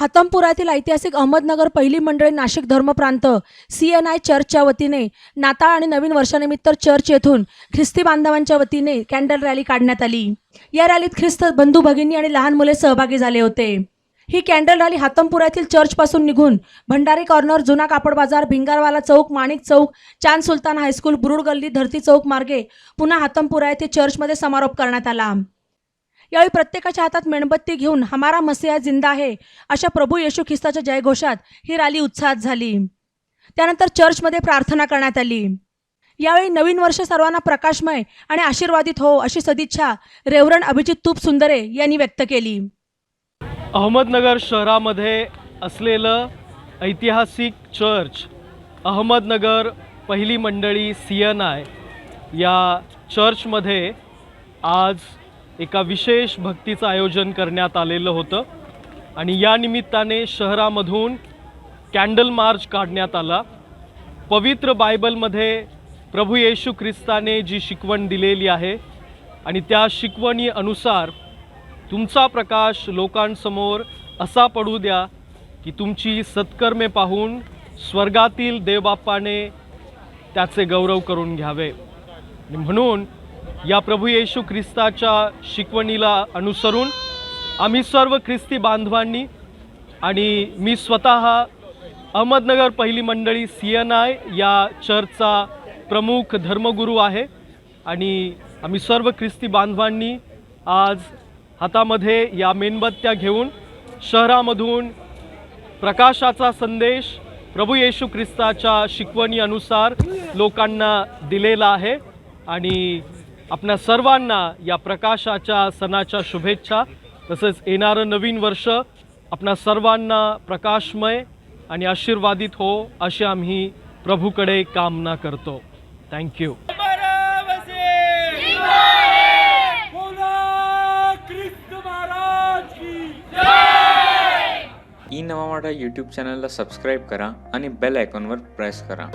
हातमपुरातील ऐतिहासिक अहमदनगर पहिली मंडळी नाशिक धर्मप्रांत. सी एन आय चर्चच्या वतीने नाताळ आणि नवीन वर्षानिमित्त चर्च येथून ख्रिस्ती बांधवांच्या वतीने कॅन्डल रॅली काढण्यात आली. या रॅलीत ख्रिस्त बंधू भगिनी आणि लहान मुले सहभागी झाले होते. ही कॅन्डल रॅली हातमपुरातील चर्चपासून निघून भंडारी कॉर्नर जुना कापड बाजार भिंगारवाला चौक माणिक चौक चांद सुलतान हायस्कूल बुरुड गल्ली धरती चौक मार्गे पुन्हा हातमपुरा येथे चर्चमध्ये समारोप करण्यात आला. यावेळी प्रत्येकाच्या हातात मेणबत्ती घेऊन हमारा मसिया जिंदा आहे अशा प्रभू येशू ख्रिस्ताच्या जयघोषात ही रॅली उत्साहात झाली. त्यानंतर चर्चमध्ये प्रार्थना करण्यात आली. यावेळी नवीन वर्ष सर्वांना प्रकाशमय आणि आशीर्वादित हो अशी सदिच्छा रेवरण अभिजित तूप सुंदरे यांनी व्यक्त केली. अहमदनगर शहरामध्ये असलेलं ऐतिहासिक चर्च अहमदनगर पहिली मंडळी सी एन आय या चर्चमध्ये आज एका विशेष भक्तीचं आयोजन करण्यात आलेलं होतं. आणि या निमित्ताने शहरामधून कॅन्डल मार्च काढण्यात आला. पवित्र बायबलमध्ये प्रभू येशू ख्रिस्ताने जी शिकवण दिलेली आहे आणि त्या शिकवणी अनुसार तुमचा प्रकाश लोकांसमोर असा पडू द्या की तुमची सत्कर्मे पाहून स्वर्गातील देवबाप्पाने त्याचे गौरव करून घ्यावे. म्हणून या प्रभू येशू ख्रिस्ताच्या शिकवणीला अनुसरून आम्ही सर्व ख्रिस्ती बांधवांनी आणि मी स्वतः अहमदनगर पहिली मंडळी सी एन आय या चर्चचा प्रमुख धर्मगुरू आहे आणि आम्ही सर्व ख्रिस्ती बांधवांनी आज हातामध्ये या मेणबत्त्या घेऊन शहरामधून प्रकाशाचा संदेश प्रभू येशू ख्रिस्ताच्या शिकवणी अनुसार लोकांना दिलेला आहे. आणि आपल्या सर्वांना या प्रकाशाच्या सणाच्या शुभेच्छा तसंच येणारं नवीन वर्ष आपणा सर्वांना प्रकाशमय आणि आशीर्वादित हो अशी आम्ही प्रभूकडे कामना करतो. थँक्यू बोला ख्रिस्त महाराज की ई नवा मराठा यूट्यूब चॅनलला सबस्क्राईब करा आणि बेल आयकॉनवर प्रेस करा.